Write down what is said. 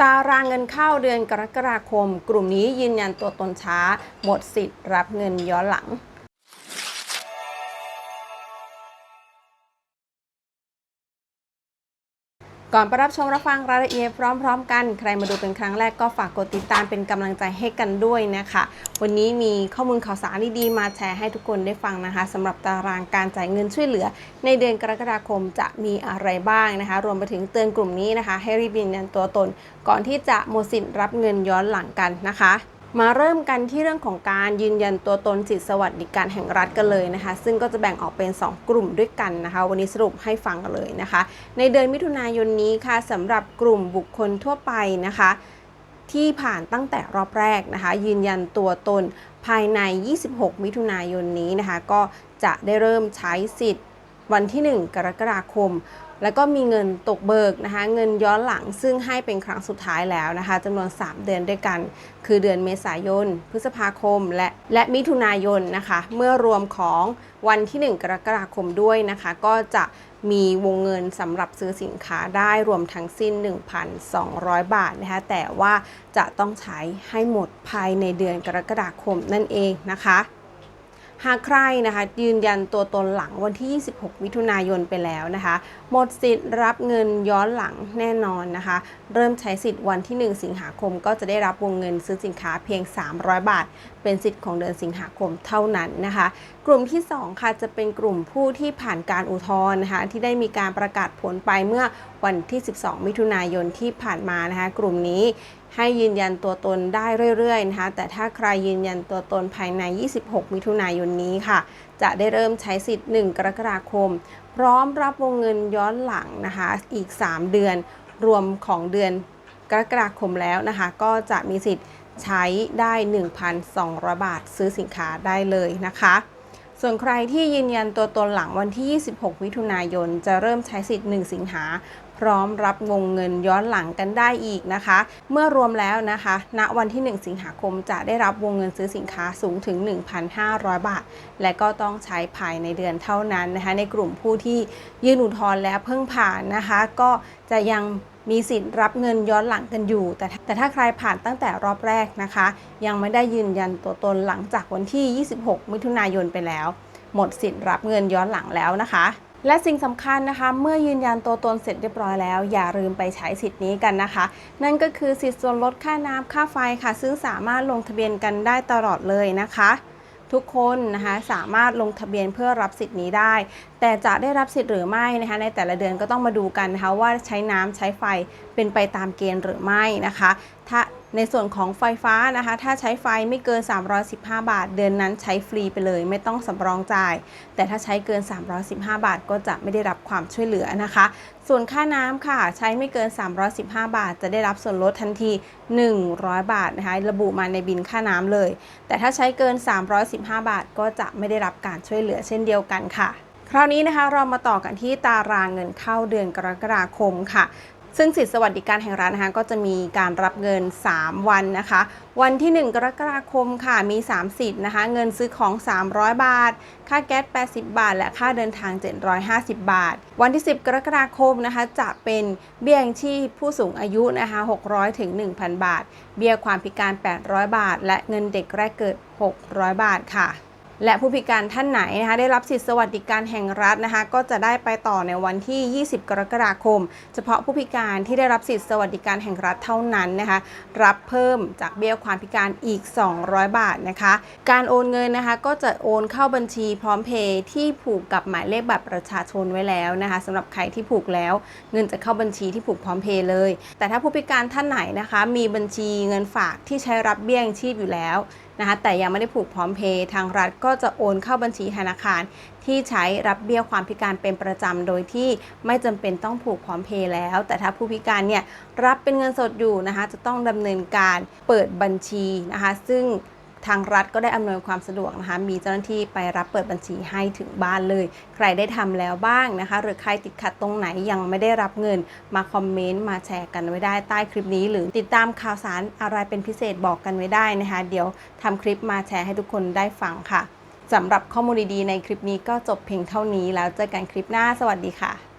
ตารางเงินเข้าเดือนกรกฎาคม กลุ่มนี้ยืนยันตัวตนช้า หมดสิทธิ์รับเงินย้อนหลัง ก่อนไปรับชมรับฟังรายละเอียดพร้อม ๆ กัน ใครมาดูเป็นครั้งแรกก็ฝากกดติดตามเป็นกำลังใจให้กันด้วยนะคะ วันนี้มีข้อมูลข่าวสารดีๆมาแชร์ให้ทุกคนได้ฟังนะคะสำหรับตารางการจ่ายเงินช่วยเหลือ ในเดือนกรกฎาคมจะมีอะไรบ้างนะคะ รวมไปถึงเตือนกลุ่มนี้นะคะ ให้รีบยืนยันตัวตน ก่อนที่จะหมดสิทธิ์รับเงินย้อนหลังกันนะคะ มาเริ่มกันที่เรื่องของการยืนยันตัวตนสิทธิสวัสดิการแห่งรัฐกันเลยนะคะ ซึ่งก็จะแบ่งออกเป็น 2 กลุ่มด้วยกันนะคะ วันนี้สรุปให้ฟังกันเลยนะคะ ในเดือนมิถุนายนนี้ค่ะสำหรับกลุ่มบุคคลทั่วไปนะคะ ที่ผ่านตั้งแต่รอบแรกนะคะ ยืนยันตัวตนภายใน 26 มิถุนายนนี้นะคะ ก็จะได้เริ่มใช้สิทธิ์วันที่ 1 กรกฎาคม แล้วก็มีเงินตกเบิกนะคะเงินย้อนหลังซึ่งให้เป็นครั้งสุดท้ายแล้วนะคะจำนวน 3 เดือนด้วยกัน คือเดือนเมษายน พฤษภาคม และและมิถุนายนนะคะเมื่อรวมของวันที่ 1 กรกฎาคมด้วยนะคะ ก็จะมีวงเงินสำหรับซื้อสินค้าได้รวมทั้งสิ้น 1,200 บาทนะคะแต่ว่าจะต้องใช้ให้หมดภายในเดือนกรกฎาคมนั่นเองนะคะ หากใครนะคะยืนยันตัวตนหลังวันที่ 26 มิถุนายนไปแล้วนะคะหมดสิทธิ์รับเงินย้อนหลังแน่นอนนะคะ เริ่มใช้สิทธิ์วันที่ 1 สิงหาคมก็จะได้รับวงเงินซื้อสินค้าเพียง 300 บาทเป็นสิทธิ์ของเดือนสิงหาคมเท่านั้นนะคะ กลุ่มที่ 2 ค่ะจะเป็นกลุ่มผู้ที่ผ่านการอุทธรณ์นะคะที่ได้มีการประกาศผลไปเมื่อวันที่ 12 มิถุนายนที่ผ่านมานะคะ กลุ่มนี้ให้ยืนยันตัวตนได้เรื่อยๆนะคะแต่ถ้าใครยืนยันตัวตนภายใน 26 มิถุนายนนี้ค่ะ จะได้เริ่มใช้สิทธิ์ 1 กรกฎาคม พร้อมรับวงเงินย้อนหลังนะคะอีก 3 เดือนรวมของเดือนกรกฎาคมแล้วนะคะ ก็จะมีสิทธิ์ ใช้ได้ 1,200 บาทซื้อสินค้าได้เลยนะคะ ส่วนใครที่ยืนยันตัวตนหลังวันที่ 26 มิถุนายน จะเริ่มใช้สิทธิ์ 1 สิงหา พร้อมรับวงเงินย้อนหลังกันได้อีกนะคะ เมื่อรวมแล้วนะคะ ณ วันที่ 1 สิงหาคมจะได้รับวงเงินซื้อสินค้าสูงถึง 1,500 บาท และก็ต้องใช้ภายในเดือนเท่านั้นนะคะ ในกลุ่มผู้ที่ยื่นอุทธรณ์แล้วเพิ่งผ่านนะคะ ก็จะยัง มีสิทธิ์รับเงินย้อนหลังกันอยู่ แต่แต่ถ้าใครผ่านตั้งแต่รอบแรกนะคะ ยังไม่ได้ยืนยันตัวตนหลังจากวันที่ 26 มิถุนายนไปแล้ว หมดสิทธิ์รับเงินย้อนหลังแล้วนะคะและสิ่งสำคัญนะคะ เมื่อยืนยันตัวตนเสร็จเรียบร้อยแล้ว อย่าลืมไปใช้สิทธิ์นี้กันนะคะ นั่นก็คือสิทธิ์ส่วนลดค่าน้ำค่าไฟค่ะ ซึ่งสามารถลงทะเบียนกันได้ตลอดเลยนะคะ ทุกคนนะคะสามารถลงทะเบียนเพื่อรับสิทธิ์นี้ได้ แต่จะได้รับสิทธิ์หรือไม่นะคะในแต่ละเดือนก็ต้องมาดูกันนะคะว่าใช้น้ำใช้ไฟเป็นไปตามเกณฑ์หรือไม่นะคะ ถ้า ในส่วนของไฟฟ้านะคะ ถ้าใช้ไฟไม่เกิน 315 บาท เดือนนั้นใช้ฟรีไปเลย ไม่ต้องสำรองจ่าย แต่ถ้าใช้เกิน 315 บาท ก็จะไม่ได้รับความช่วยเหลือนะคะ ส่วนค่าน้ำค่ะ ใช้ไม่เกิน 315 บาท จะได้รับส่วนลดทันที 100 บาทนะคะ ระบุมาในบินค่าน้ำเลย แต่ถ้าใช้เกิน 315 บาท ก็จะไม่ได้รับการช่วยเหลือเช่นเดียวกันค่ะคราวนี้นะคะเรามาต่อกันที่ตารางเงินเข้าเดือนกรกฎาคมค่ะ ซึ่งสิทธิสวัสดิการแห่งรัฐนะคะก็จะมีการรับเงิน 3 วันนะคะ วันที่ 1 กรกฎาคมค่ะมี 3 สิทธิ์นะคะ เงินซื้อของ 300 บาท ค่าแก๊ส 80 บาท และค่าเดินทาง 750 บาท วันที่ 10 กรกฎาคมนะคะจะเป็นเบี้ยยังชีพผู้สูงอายุนะคะ 600 ถึง 1,000 บาท เบี้ยความพิการ 800 บาท และเงินเด็กแรกเกิด 600 บาทค่ะ และผู้พิการท่านไหนนะคะได้รับสิทธิสวัสดิการแห่งรัฐนะคะก็จะได้ไปต่อในวันที่ 20 กรกฎาคม เฉพาะผู้พิการที่ได้รับสิทธิสวัสดิการแห่งรัฐเท่านั้นนะคะรับเพิ่มจากเบี้ยความพิการอีก 200 บาทนะคะการโอนเงินนะคะก็จะโอนเข้าบัญชีพร้อมเพย์ที่ผูกกับหมายเลขบัตรประชาชนไว้แล้วนะคะสำหรับใครที่ผูกแล้ว เงินจะเข้าบัญชีที่ผูกพร้อมเพย์เลย แต่ถ้าผู้พิการท่านไหนนะคะมีบัญชีเงินฝากที่ใช้รับเบี้ยยังชีพอยู่แล้ว นะคะแต่ยังไม่ได้ผูกพร้อมเพย์ทางรัฐก็จะโอนเข้าบัญชีธนาคาร ที่ใช้รับเบี้ยความพิการเป็นประจำโดยที่ไม่จำเป็นต้องผูกพร้อมเพย์แล้ว แต่ถ้าผู้พิการเนี่ยรับเป็นเงินสดอยู่นะคะจะต้องดำเนินการเปิดบัญชีนะคะซึ่ง ทางรัฐก็ได้อำนวยความสะดวกนะคะ มีเจ้าหน้าที่ไปรับเปิดบัญชีให้ถึงบ้านเลย ใครได้ทำแล้วบ้างนะคะ หรือใครติดขัดตรงไหนยังไม่ได้รับเงิน มาคอมเมนต์มาแชร์กันไว้ได้ใต้คลิปนี้ หรือติดตามข่าวสารอะไรเป็นพิเศษบอกกันไว้ได้นะคะ เดี๋ยวทำคลิปมาแชร์ให้ทุกคนได้ฟังค่ะสำหรับข้อมูลดีๆในคลิปนี้ก็จบเพียงเท่านี้แล้วเจอกันคลิปหน้าสวัสดีค่ะ